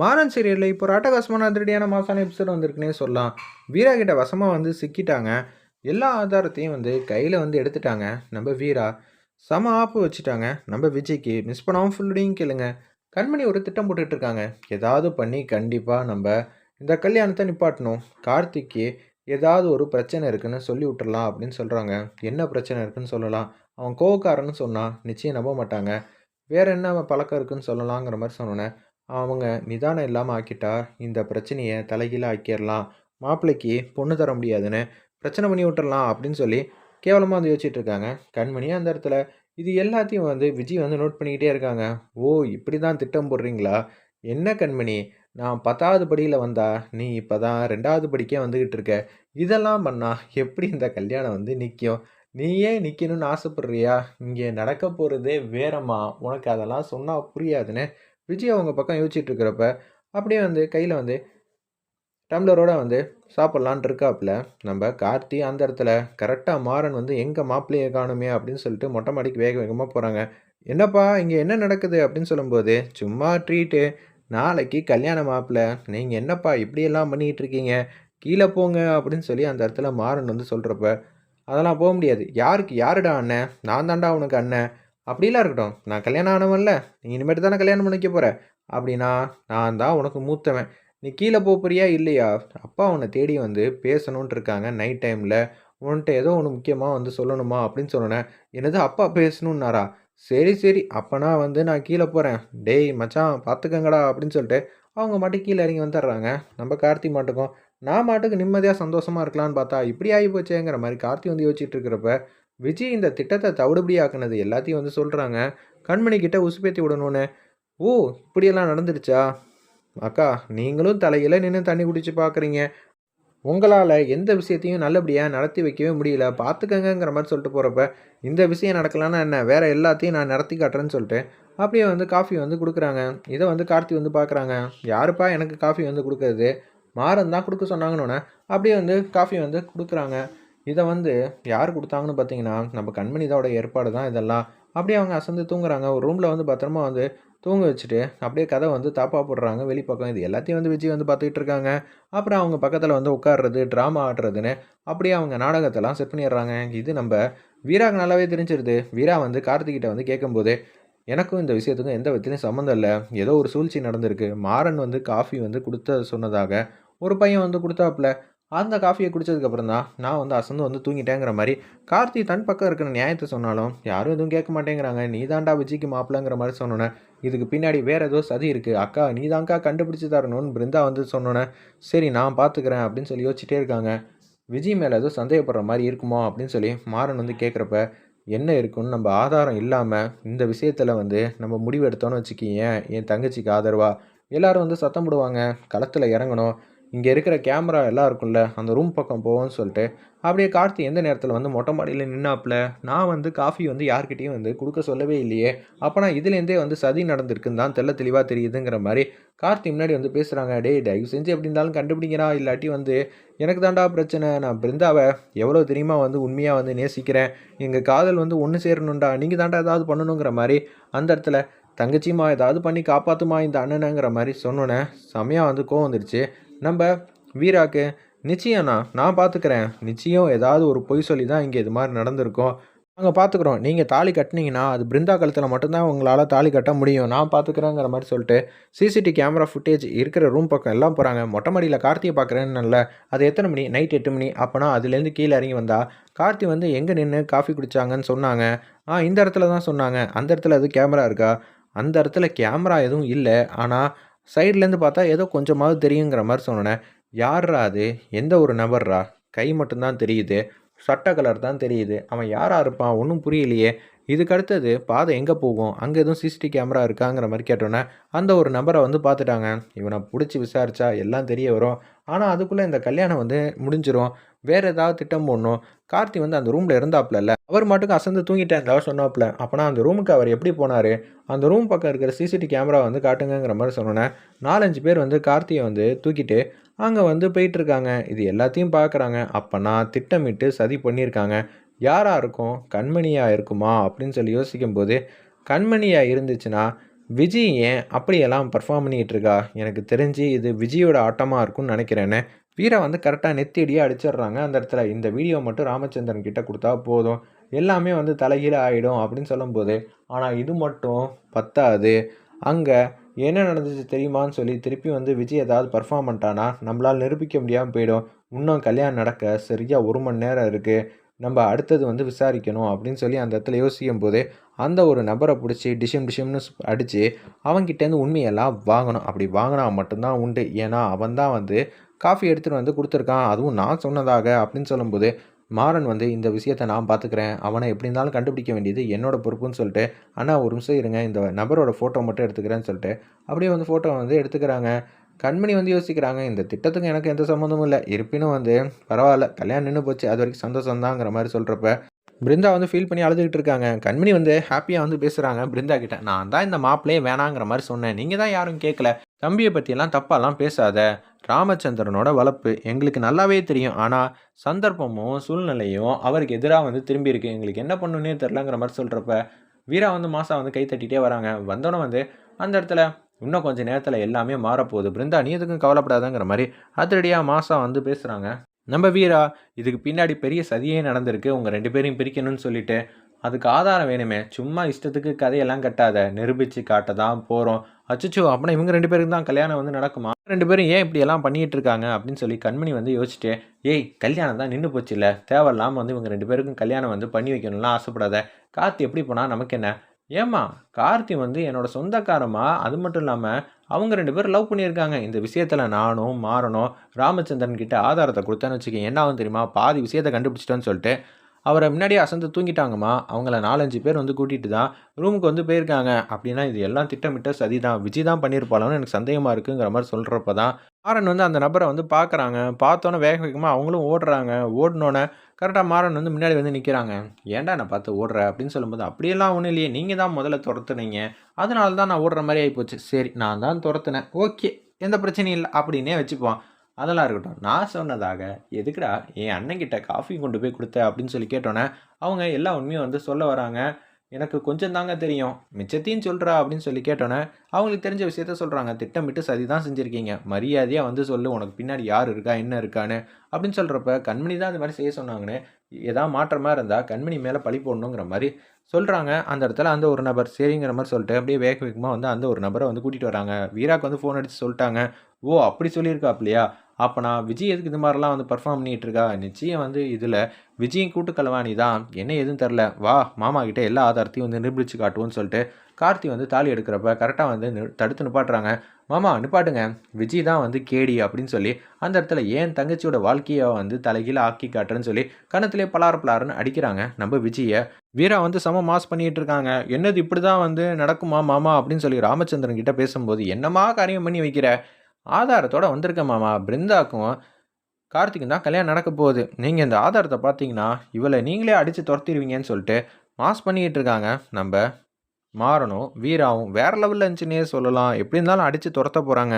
மாறன் சீரியலில் இப்போ ஒரு அட்டகாசமான அதிரடியான மாசான எபிசோடு வந்திருக்குன்னே சொல்லலாம். வீரா கிட்ட வசமாக வந்து சிக்கிட்டாங்க. எல்லா ஆதாரத்தையும் வந்து கையில் வந்து எடுத்துட்டாங்க. நம்ம வீரா செம ஆப்பு வச்சுட்டாங்க. நம்ம விஜய்க்கு மிஸ் பண்ணாமல் ஃபுல்லுடையும் கேளுங்க. கண்மணி ஒரு திட்டம் போட்டுட்டு இருக்காங்க. ஏதாவது பண்ணி கண்டிப்பாக நம்ம இந்த கல்யாணத்தை நிப்பாட்டணும். கார்த்திக்கு ஏதாவது ஒரு பிரச்சனை இருக்குன்னு சொல்லி விட்டுறலாம் அப்படின்னு சொல்கிறாங்க என்ன பிரச்சனை இருக்குன்னு சொல்லலாம். அவன் கோவக்காரன்னு சொன்னால் நிச்சயம் நம்ப மாட்டாங்க. வேறு என்ன பழக்கம் இருக்குன்னு சொல்லலாங்கிற மாதிரி சொன்னோன்னே அவங்க நிதானம் இல்லாமல் ஆக்கிட்டா இந்த பிரச்சனையை தலைகீழாக ஆக்கிடலாம் மாப்பிள்ளைக்கு பொண்ணு தர முடியாதுன்னு பிரச்சனை பண்ணி விட்டுறலாம் அப்படின்னு சொல்லி கேவலமாக வந்து யோசிச்சுட்டு இருக்காங்க. கண்மணி அந்த இடத்துல இது எல்லாத்தையும் வந்து விஜய் வந்து நோட் பண்ணிக்கிட்டே இருக்காங்க. ஓ இப்படி தான் திட்டம் போடுறீங்களா? என்ன கண்மணி நான் பத்தாவது படியில் வந்தா நீ இப்போ தான் ரெண்டாவது படிக்கே வந்துக்கிட்டு இருக்க. இதெல்லாம் பண்ணால் எப்படி இந்த கல்யாணம் வந்து நிற்கும் நீ ஏன் நிற்கணும்னு ஆசைப்படுறியா? இங்கே நடக்க போகிறதே வேறம்மா. உனக்கு அதெல்லாம் சொன்னால் புரியாதுன்னு விஜய் அவங்க பக்கம் யோசிச்சுட்டு இருக்கிறப்ப அப்படியே வந்து கையில் வந்து டம்ளரோட வந்து சாப்பிட்லான்ட்டு இருக்காப்புல. நம்ம கார்த்தி அந்த இடத்துல கரெக்டாக மாறன் வந்து எங்கள் மாப்பிள்ளையை காணுமே அப்படின்னு சொல்லிட்டு மொட்டை மாடிக்கு வேக வேகமாக போகிறாங்க என்னப்பா இங்கே என்ன நடக்குது அப்படின்னு சொல்லும்போது சும்மா ட்ரீட்டு நாளைக்கு கல்யாண மாப்பிள்ளை நீங்கள் என்னப்பா இப்படியெல்லாம் பண்ணிகிட்டு இருக்கீங்க? கீழே போங்க அப்படின்னு சொல்லி அந்த இடத்துல மாறன் வந்து சொல்கிறப்ப அதெல்லாம் போக முடியாது. யாருக்கு யாருடா அண்ணன்? நான் தாண்டா உனக்கு அண்ணன். அப்படிலாம் இருக்கட்டும். நான் கல்யாணம் ஆனவன்ல நீ இனிமேட்டு தானே கல்யாணம் பண்ணிக்க போகிற அப்படின்னா நான் தான் உனக்கு மூத்தவன். நீ கீழே போக போறியா இல்லையா? அப்பா உன்னை தேடி வந்து பேசணுன்ட்டு இருக்காங்க நைட் டைமில் உன்கிட்ட ஏதோ ஒன்று முக்கியமாக வந்து சொல்லணுமா அப்படின்னு சொன்னேன். என்னது அப்பா பேசணுன்னாரா சரி சரி. அப்போனா வந்து நான் கீழே போகிறேன் டேய் மச்சான் பார்த்துக்கங்கடா அப்படின்னு சொல்லிட்டு அவங்க மட்டும் கீழே இறங்கி வந்துடுறாங்க. நம்ம கார்த்தி மாட்டுக்கும் நான் மாட்டுக்கு நிம்மதியாக சந்தோஷமாக இருக்கலான்னு பார்த்தா இப்படி ஆகி போச்சேங்கிற மாதிரி கார்த்தி வந்து யோசிச்சுட்டு இருக்கிறப்ப விஜய் இந்த திட்டத்தை தவிடுபடியாக்குனது எல்லாத்தையும் வந்து சொல்கிறாங்க கண்மணி கிட்ட உசுப்பேத்தி விடணும்னு. ஓ இப்படியெல்லாம் நடந்துருச்சா அக்கா நீங்களும் தலையில் நின்று தண்ணி குடிச்சு பார்க்குறீங்க உங்களால் எந்த விஷயத்தையும் நல்லபடியாக நடத்தி வைக்கவே முடியல. பார்த்துக்கங்கிற மாதிரி சொல்லிட்டு போகிறப்ப இந்த விஷயம் நடக்கலான்னா என்ன? வேறு எல்லாத்தையும் நான் நடத்தி காட்டுறேன்னு சொல்லிட்டு அப்படியே வந்து காஃபி வந்து கொடுக்குறாங்க. இதை வந்து கார்த்தி வந்து பார்க்குறாங்க யாருப்பா எனக்கு காஃபி வந்து கொடுக்குறது? மாறன் தான் கொடுக்க சொன்னாங்கன்னு அப்படியே வந்து காஃபி வந்து கொடுக்குறாங்க. இதை வந்து யார் கொடுத்தாங்கன்னு பார்த்தீங்கன்னா நம்ம கண்மணி இதோட ஏற்பாடு தான் இதெல்லாம். அப்படியே அவங்க அசந்து தூங்குறாங்க. ஒரு ரூமில் வந்து பத்திரமா வந்து தூங்க வச்சுட்டு அப்படியே கதை வந்து தாப்பா போடுறாங்க வெளிப்பக்கம் இது எல்லாத்தையும் வந்து விஜய் வந்து பார்த்துக்கிட்டு இருக்காங்க. அப்புறம் அவங்க பக்கத்தில் வந்து உட்காடுறது ட்ராமா ஆடுறதுன்னு அப்படியே அவங்க நாடகத்தெல்லாம் செட் பண்ணிடுறாங்க. இது நம்ம வீராக்கு நல்லாவே தெரிஞ்சிருது. வீரா வந்து கார்த்திகிட்ட வந்து கேட்கும்போது எனக்கும் இந்த விஷயத்துக்கும் எந்த விதத்துலையும் சம்மந்தம் இல்லை. ஏதோ ஒரு சூழ்ச்சி நடந்திருக்கு. மாறன் வந்து காஃபி வந்து கொடுத்த சொன்னதாக ஒரு பையன் வந்து கொடுத்தாப்புல. அந்த காஃபியை குடித்ததுக்கப்புறம் தான் நான் வந்து அசந்து வந்து தூங்கிட்டேங்கிற மாதிரி கார்த்தி தன் பக்கம் இருக்கிற நியாயத்தை சொன்னாலும் யாரும் எதுவும் கேட்க மாட்டேங்கிறாங்க. நீ தாண்டா விஜய்க்கு மாப்பிள்ளங்கிற மாதிரி சொன்னோன்னே இதுக்கு பின்னாடி வேறு ஏதோ சதி இருக்குது அக்கா நீ தான்க்கா கண்டுபிடிச்சி தரணும்னு பிருந்தா வந்து சொன்னோன்னே சரி நான் பார்த்துக்கிறேன் அப்படின்னு சொல்லி யோசிச்சிட்டே இருக்காங்க. விஜய் மேலே ஏதோ சந்தேகப்படுற மாதிரி இருக்குமோ அப்படின்னு சொல்லி மாறன் வந்து கேட்குறப்ப என்ன இருக்குன்னு நம்ம ஆதாரம் இல்லாமல் இந்த விஷயத்தில் வந்து நம்ம முடிவு எடுத்தோன்னு வச்சுக்கிங்க. என் தங்கச்சிக்கு ஆதரவா? எல்லோரும் வந்து சத்தம் போடுவாங்க. களத்தில் இறங்கணும். இங்கே இருக்கிற கேமரா எல்லாம் இருக்கும்ல அந்த ரூம் பக்கம் போவோம்னு சொல்லிட்டு அப்படியே கார்த்தி எந்த நேரத்தில் வந்து மொட்டை மாடியில் நின்னாப்புல? நான் வந்து காஃபி வந்து யார்கிட்டையும் வந்து கொடுக்க சொல்லவே இல்லையே. அப்போ நான் இதுலேருந்தே வந்து சதி நடந்திருக்குன்னு தான் தெல்ல தெளிவாக தெரியுதுங்கிற மாதிரி கார்த்தி முன்னாடி வந்து பேசுகிறாங்க டேய் தயவு செஞ்சு எப்படி இருந்தாலும் கண்டுபிடிக்கிறா இல்லாட்டி வந்து எனக்கு தாண்டா பிரச்சனை. நான் பிருந்தாவை எவ்வளோ தெரியுமா வந்து உண்மையாக வந்து நேசிக்கிறேன். எங்கள் காதல் வந்து ஒன்று சேரணுண்டா நீங்கள் தாண்டா ஏதாவது பண்ணணுங்கிற மாதிரி அந்த இடத்துல தங்கச்சிமா ஏதாவது பண்ணி காப்பாற்றுமா இந்த அண்ணனுங்கிற மாதிரி சொன்னோன்னே செம்மையாக வந்து கோவம் வந்துடுச்சு நம்ம வீராக்கு நிச்சயம்ண்ணா நான் பார்த்துக்கிறேன் நிச்சயம் ஏதாவது ஒரு பொய் சொல்லி தான் இங்கே இது மாதிரி நடந்திருக்கும். நாங்கள் பார்த்துக்குறோம் நீங்கள் தாலி கட்டினீங்கன்னா அது பிருந்தா கழுத்தில் மட்டும்தான் உங்களால் தாலி கட்ட முடியும். நான் பார்த்துக்கிறேங்கிற மாதிரி சொல்லிட்டு சிசிடி கேமரா ஃபுட்டேஜ் இருக்கிற ரூம் பக்கம் எல்லாம் போகிறாங்க மொட்டை மாடியில் கார்த்தியை பார்க்குறேன்னு அது எத்தனை மணி? நைட் எட்டு மணி. அப்போனா அதுலேருந்து கீழே இறங்கி வந்தால் கார்த்தி வந்து எங்கே நின்று காஃபி குடித்தாங்கன்னு சொன்னாங்க. ஆ இந்த இடத்துல தான் சொன்னாங்க. அந்த இடத்துல அது கேமரா இருக்கா? அந்த இடத்துல கேமரா எதுவும் இல்லை. ஆனால் சைட்லேருந்து பார்த்தா ஏதோ கொஞ்சமாவது தெரியுங்கிற மாதிரி சொன்னேன் யார்ரா அது? எந்த ஒரு நபர்ரா கை மட்டும்தான் தெரியுது. சட்ட கலர் தான் தெரியுது. அவன் யாராக இருப்பான்? ஒன்றும் புரியலையே. இதுக்கு அடுத்தது பாதை எங்கே போகும்? அங்கே எதுவும் சிசிடி கேமரா இருக்காங்கிற மாதிரி கேட்டோன்னே அந்த ஒரு நபரை வந்து பார்த்துட்டாங்க. இவனை பிடிச்சி விசாரிச்சா எல்லாம் தெரிய வரும். ஆனால் அதுக்குள்ளே இந்த கல்யாணம் வந்து முடிஞ்சிடும் வேறு ஏதாவது திட்டம் போடணும். கார்த்தி வந்து அந்த ரூமில் இருந்தாப்புல இல்லை அவர் மட்டுக்கும் அசந்து தூங்கிட்டேன் சொன்னாப்புல அப்போனா அந்த ரூமுக்கு அவர் எப்படி போனார்? அந்த ரூம் பக்கம் இருக்கிற சிசிடி கேமரா வந்து காட்டுங்கிற மாதிரி சொன்னோன்னே நாலஞ்சு பேர் வந்து கார்த்தியை வந்து தூக்கிட்டு அங்கே வந்து போயிட்டுருக்காங்க இது எல்லாத்தையும் பார்க்குறாங்க. அப்போனா திட்டமிட்டு சதி பண்ணியிருக்காங்க. யாராக இருக்கும்? கண்மணியாக இருக்குமா? அப்படின்னு சொல்லி யோசிக்கும்போது கண்மணியாக இருந்துச்சுன்னா விஜய் ஏன் அப்படியெல்லாம் பர்ஃபார்ம் பண்ணிக்கிட்டு இருக்கா? எனக்கு தெரிஞ்சு இது விஜயோட ஆட்டமாக இருக்கும்னு நினைக்கிறேன்னு வீரை வந்து கரெக்டாக நெத்தியடியாக அடிச்சிடுறாங்க. அந்த இடத்துல இந்த வீடியோ மட்டும் ராமச்சந்திரன் கிட்டே கொடுத்தா போதும். எல்லாமே வந்து தலைகீழ ஆகிடும் அப்படின்னு சொல்லும்போது ஆனால் இது மட்டும் பத்தாது. அங்கே என்ன நடந்துச்சு தெரியுமான்னு சொல்லி திருப்பி வந்து விஜய் ஏதாவது பர்ஃபார்ம் பண்ணிட்டானா நம்மளால் நிரூபிக்க முடியாமல் போயிடும். இன்னும் கல்யாணம் நடக்க சரியாக ஒரு மணி நேரம் இருக்குது நம்ம அடுத்தது வந்து விசாரிக்கணும் அப்படின்னு சொல்லி அந்த இடத்துல யோசிக்கும் போது அந்த ஒரு நபரை பிடிச்சி டிஷம் டிஷம்னு அடித்து அவன்கிட்டேருந்து உண்மையெல்லாம் வாங்கணும். அப்படி வாங்கினா மட்டும்தான் உண்டு. ஏன்னா அவன் தான் வந்து காஃபி எடுத்துகிட்டு வந்து கொடுத்துருக்கான். அதுவும் நான் சொன்னதாக அப்படின்னு சொல்லும்போது மாறன் வந்து இந்த விஷயத்தை நான் பார்த்துக்கிறேன் அவனை எப்படி இருந்தாலும் கண்டுபிடிக்க வேண்டியது என்னோட பொறுப்புன்னு சொல்லிட்டு அண்ணா ஒரு நிமிஷம் இருங்க. இந்த நபரோட ஃபோட்டோ மட்டும் எடுத்துக்கிறேன்னு சொல்லிட்டு அப்படியே வந்து ஃபோட்டோ வந்து எடுத்துக்கிறாங்க. கண்மணி வந்து யோசிக்கிறாங்க இந்த திட்டத்துக்கு எனக்கு எந்த சம்மந்தமும் இல்லை. இருப்பினும் வந்து பரவாயில்ல கல்யாணம் நின்று போச்சு அது வரைக்கும் சந்தோஷம் தாங்கிற மாதிரி சொல்கிறப்ப பிருந்தா வந்து ஃபீல் பண்ணி அழுதுகிட்டு இருக்காங்க. கண்மணி வந்து ஹாப்பியாக வந்து பேசுகிறாங்க பிருந்தா கிட்ட நான் தான் இந்த மாப்பிளையே வேணாங்கிற மாதிரி சொன்னேன். நீங்கள் தான் யாரும் கேட்கல தம்பியை பற்றியெல்லாம் தப்பாலாம் பேசாத. ராமச்சந்திரனோட வளர்ப்பு எங்களுக்கு நல்லாவே தெரியும். ஆனால் சந்தர்ப்பமும் சூழ்நிலையும் அவருக்கு எதிராக வந்து திரும்பி இருக்கு. எங்களுக்கு என்ன பண்ணுன்னே தெரிலங்கிற மாதிரி சொல்கிறப்ப வீரா வந்து மாசா வந்து கை தட்டிகிட்டே வராங்க. வந்தோடனே வந்து அந்த இடத்துல இன்னும் கொஞ்சம் நேரத்தில் எல்லாமே மாறப்போகுது. பிருந்தா நீ எதுக்கும் கவலைப்படாதங்கிற மாதிரி அதிரடியாக மாசா வந்து பேசுகிறாங்க நம்ம வீரா இதுக்கு பின்னாடி பெரிய சதியே நடந்திருக்கு. உங்கள் ரெண்டு பேரையும் பிரிக்கணும்னு சொல்லிட்டு அதுக்கு ஆதாரம் வேணுமே. சும்மா இஷ்டத்துக்கு கதையெல்லாம் கட்டாத நிரூபித்து காட்ட தான் போகிறோம் அச்சுச்சோ அப்படின்னா இவங்க ரெண்டு பேருக்கு தான் கல்யாணம் வந்து நடக்குமா? ரெண்டு பேரும் ஏன் இப்படி எல்லாம் பண்ணிட்டு இருக்காங்க? அப்படின்னு சொல்லி கண்மணி வந்து யோசிச்சுட்டு ஏய் கல்யாணம் தான் நின்று போச்சு இல்லை? தேவையில்லாமல் வந்து இவங்க ரெண்டு பேருக்கும் கல்யாணம் வந்து பண்ணி வைக்கணும்லாம் ஆசைப்படாத. காற்று எப்படி போனால் நமக்கு என்ன? ஏம்மா கார்த்தி வந்து என்னோட சொந்தக்காரமா அது மட்டும் இல்லாமல் அவங்க ரெண்டு பேரும் லவ் பண்ணியிருக்காங்க. இந்த விஷயத்தில் நானும் மாறணும் ராமச்சந்திரன் கிட்ட ஆதாரத்தை கொடுத்தேன்னு வச்சுக்கேன் என்ன ஆகும் தெரியுமா? பாதி விஷயத்தை கண்டுபிடிச்சிட்டேன்னு சொல்லிட்டு அவரை முன்னாடியே அசந்து தூங்கிட்டாங்கம்மா. அவங்கள நாலஞ்சு பேர் வந்து கூட்டிகிட்டு தான் ரூமுக்கு வந்து போயிருக்காங்க. அப்படின்னா இது எல்லாம் திட்டமிட்ட சதி தான் விஜய் தான் பண்ணியிருப்பாளோன்னு எனக்கு சந்தேகமாக இருக்குங்கிற மாதிரி சொல்கிறப்ப தான் ஆரன் வந்து அந்த நபரை வந்து பார்க்குறாங்க. பார்த்தோன்னே வேக வேகமாக அவங்களும் ஓடுறாங்க. ஓடினோன்னே கரெக்டாக மாறன் வந்து முன்னாடி வந்து நிற்கிறாங்க ஏன்டா நான் பார்த்து ஓடுற? அப்படின்னு சொல்லும்போது அப்படியெல்லாம் ஒன்றும் இல்லையே. நீங்கள் தான் முதல்ல துரத்துனீங்க. அதனால தான் நான் ஓடுற மாதிரி ஆகிப்போச்சு சரி நான் தான் துரத்துனேன். ஓகே. எந்த பிரச்சனையும் இல்லை. அப்படின்னே வச்சுப்போம் அதெல்லாம் இருக்கட்டும். நான் சொன்னதாக எதுக்குடா? என் அண்ணன்கிட்ட காஃபி கொண்டு போய் கொடுத்த? அப்படின்னு சொல்லி கேட்டோன்னே அவங்க எல்லா உண்மையும் வந்து சொல்ல வராங்க. எனக்கு கொஞ்சம் தாங்க தெரியும். மிச்சத்தையும் சொல்கிறா அப்படின்னு சொல்லி கேட்டோன்னே அவங்களுக்கு தெரிஞ்ச விஷயத்த சொல்கிறாங்க திட்டமிட்டு சதி தான் செஞ்சுருக்கீங்க. மரியாதையாக வந்து சொல்லு. உனக்கு பின்னாடி யார் இருக்கா என்ன இருக்கான்னு அப்படின்னு சொல்கிறப்ப கண்மணி தான் அந்த மாதிரி செய்ய சொன்னாங்கன்னு ஏதாவது மாற்றமாக இருந்தால் கண்மணி மேலே பழி போடணுங்கிற மாதிரி சொல்கிறாங்க அந்த இடத்துல அந்த ஒரு நபர் சரிங்கிற மாதிரி சொல்லிட்டு அப்படியே வேக வேகமாக வந்து அந்த ஒரு நபரை வந்து கூட்டிகிட்டு வராங்க. வீராக்கு வந்து ஃபோன் அடித்து சொல்லிட்டாங்க. ஓ அப்படி சொல்லியிருக்காப்லையா? அப்போ நான் விஜய் எதுக்கு இது மாதிரிலாம் வந்து பர்ஃபார்ம் பண்ணிகிட்டு இருக்கா நிச்சயம் வந்து இதில் விஜயின் கூட்டு கலவாணி தான். என்ன எதுவும் தெரில. வா மாமா கிட்டே எல்லா ஆதாரத்தையும் வந்து நிரூபித்து காட்டுவோன்னு சொல்லிட்டு கார்த்தி வந்து தாலி எடுக்கிறப்ப கரெக்டாக வந்து தடுத்து நிப்பாட்டுறாங்க. மாமா நிப்பாட்டுங்க. விஜய் தான் வந்து கேடி அப்படின்னு சொல்லி அந்த இடத்துல ஏன் தங்கச்சியோட வாழ்க்கையை வந்து தலைகீழ ஆக்கி காட்டுறேன்னு சொல்லி கணத்திலே பலார பலாருன்னு அடிக்கிறாங்க. நம்ம விஜயை வீரா வந்து சம மாஸ் பண்ணிகிட்டு இருக்காங்க என்னது இப்படி தான் வந்து நடக்குமா மாமா அப்படின்னு சொல்லி ராமச்சந்திரன் கிட்ட பேசும்போது என்னமா காரியம் பண்ணி வைக்கிற? ஆதாரத்தோடு வந்திருக்கேன் மாமா பிருந்தாக்கும் கார்த்திக்கும் தான் கல்யாணம் நடக்க போகுது. நீங்கள் இந்த ஆதாரத்தை பார்த்தீங்கன்னா இவளை நீங்களே அடித்து துரத்திடுவீங்கன்னு சொல்லிட்டு மாஸ் பண்ணிக்கிட்டு இருக்காங்க. நம்ம மாறணும் வீராவும் வேறு லெவலில் இருந்துச்சுன்னே சொல்லலாம். எப்படி இருந்தாலும் அடித்து துரத்த போகிறாங்க